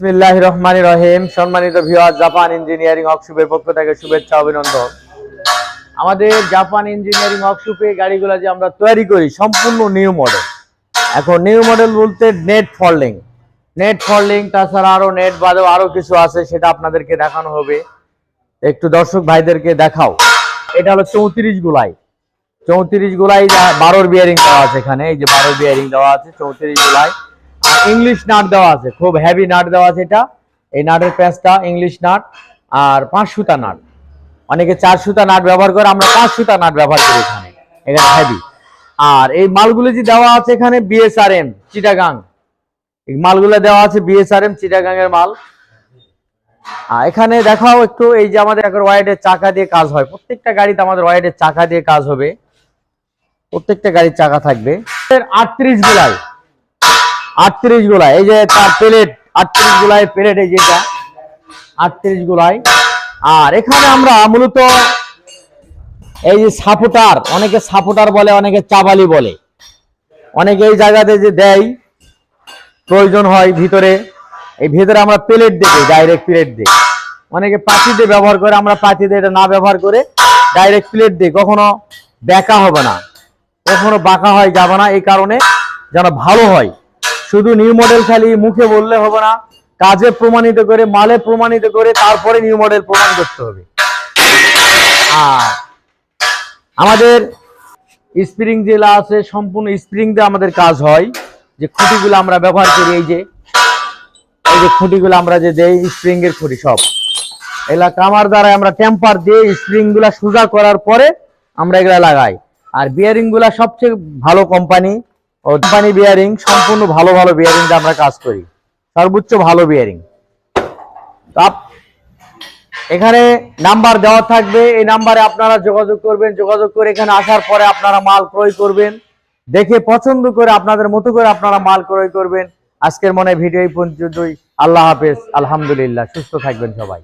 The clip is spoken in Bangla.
বিসমিল্লাহ রহমান রহিম। সম্মানিত ভিওয়ার জাপান ইঞ্জিনিয়ারিং ওয়ার্কশপের পক্ষ থেকে শুভেচ্ছা, অভিনন্দন। আমাদের জাপান ইঞ্জিনিয়ারিং ওয়ার্কশপে গাড়িগুলো যে আমরা তৈরি করি, সম্পূর্ণ নিউ মডেল এখন নিউ মডেল বলতে নেট ফল্ডিং নেট ফল্ডিং তাছাড়া আরও নেট বাদেও আরও কিছু আছে, সেটা আপনাদেরকে দেখানো হবে। একটু দর্শক ভাইদেরকে দেখাও। এটা হলো চৌত্রিশ গুলাই। চৌত্রিশ গুলাই বারোর বিয়ারিং দেওয়া আছে এখানে। এই যে বারোর বিয়ারিং দেওয়া আছে, চৌত্রিশ গুলাই। ইংলিশ নাট দেওয়া আছে, খুব হেভি নাট দেওয়া আছে এটা। এই নাটের প্যাঁচটা ইংলিশ নাট আর পাঁচ সুতা নাট। অনেকে চার সুতা নাট ব্যবহার করে, আমরা পাঁচ সুতা নাট ব্যবহার করি এখানে। এখানে হেভি আর এই মালগুলো যে দেওয়া আছে এখানে বিএসআরএম চিটাগাং এই মালগুলো দেওয়া আছে বিএসআরএম চিটাগাং এর মাল। আর এখানে দেখাও একটু, এই যে আমাদের এখন ওয়াইডের চাকা দিয়ে কাজ হয়। প্রত্যেকটা গাড়িতে আমাদের ওয়াইডের চাকা দিয়ে কাজ হবে। প্রত্যেকটা গাড়ির চাকা থাকবে। আটত্রিশ গুলাই আটত্রিশ গুলাই এই যে তার প্লেট আটত্রিশ গুলাই প্লেট এই যেটা, আটত্রিশ গুলাই আর এখানে আমরা মূলত এই যে সাপোটার, অনেকে সাপোটার বলে, অনেকে চাবালি বলে। অনেকে এই জায়গাতে যে দেয়, প্রয়োজন হয় ভিতরে, এই ভিতরে আমরা প্লেট দিই ডাইরেক্ট প্লেট দিই অনেকে পাতি দিয়ে ব্যবহার করে, আমরা পাতি দিয়ে এটা না ব্যবহার করে ডাইরেক্ট প্লেট দিই কখনো বেঁকা হবে না, কখনো বাঁকা হয় যাবে না, এই কারণে যেন ভালো হয়। শুধু নিউ মডেল খালি মুখে বললে হবে না, কাজে প্রমাণিত করে, মালে প্রমাণিত করে তারপরে নিউ মডেল প্রমাণ করতে হবে। আর আমাদের স্প্রিং জেলা আছে, সম্পূর্ণ স্প্রিং দিয়ে আমাদের কাজ হয়, যে খুঁটিগুলো আমরা ব্যবহার করি, এই যে এই যে খুঁটিগুলো আমরা যে দেই স্প্রিং এর খুঁটি সব। এগুলা কামার দ্বারা আমরা টেম্পার দিয়ে স্প্রিংগুলা সোজা করার পরে আমরা এগুলা লাগাই। আর বিয়ারিংগুলা সবচেয়ে ভালো কোম্পানি কোম্পানি বিয়ারিং সম্পূর্ণ ভালো ভালো বিয়ারিং আমরা কাজ করি। সর্বোচ্চ ভালো বিয়ারিং এখানে নাম্বার দেওয়া থাকবে। এই নাম্বারে আপনারা যোগাযোগ করবেন। যোগাযোগ করে এখানে আসার পরে আপনারা মাল ক্রয় করবেন। দেখে পছন্দ করে আপনাদের মতো করে আপনারা মাল ক্রয় করবেন। আজকের মনে ভিডিও পর্যন্তই। আল্লাহ হাফেজ। আলহামদুলিল্লাহ। সুস্থ থাকবেন সবাই।